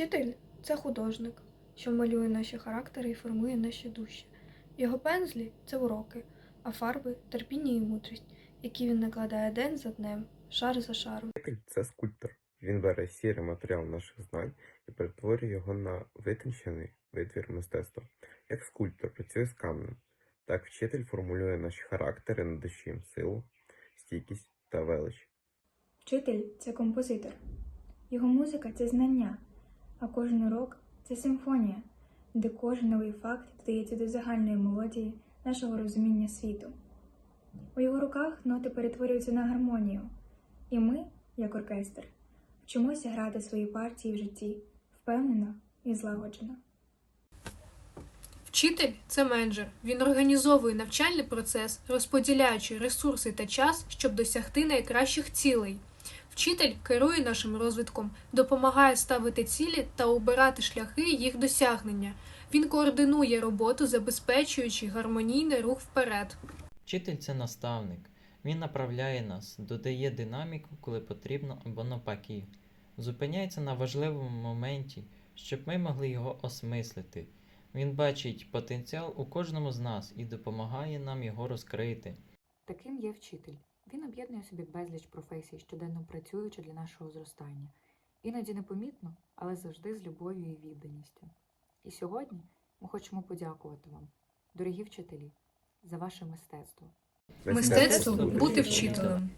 Вчитель це художник, що малює наші характери і формує наші душі. Його пензлі це уроки, а фарби терпіння і мудрість, які він накладає день за днем, шар за шаром. Вчитель це скульптор. Він бере сірий матеріал наших знань і перетворює його на витончений витвір мистецтва. Як скульптор працює з каменем, так вчитель формулює наші характери на душі, силу, стійкість та велич. Вчитель це композитор. Його музика це знання, а кожен урок це симфонія, де кожен новий факт додається до загальної мелодії нашого розуміння світу. У його руках ноти перетворюються на гармонію, і ми, як оркестр, вчимося грати свої партії в житті впевнено і злагоджено. Вчитель це менеджер. Він організовує навчальний процес, розподіляючи ресурси та час, щоб досягти найкращих цілей. Вчитель керує нашим розвитком, допомагає ставити цілі та обирати шляхи їх досягнення. Він координує роботу, забезпечуючи гармонійний рух вперед. Вчитель це наставник. Він направляє нас, додає динаміку, коли потрібно, або навпаки. Зупиняється на важливому моменті, щоб ми могли його осмислити. Він бачить потенціал у кожному з нас і допомагає нам його розкрити. Таким є вчитель. Він об'єднує собі безліч професій, щоденно працюючи для нашого зростання. Іноді непомітно, але завжди з любов'ю і відданістю. І сьогодні ми хочемо подякувати вам, дорогі вчителі, за ваше мистецтво. Мистецтво бути вчителем.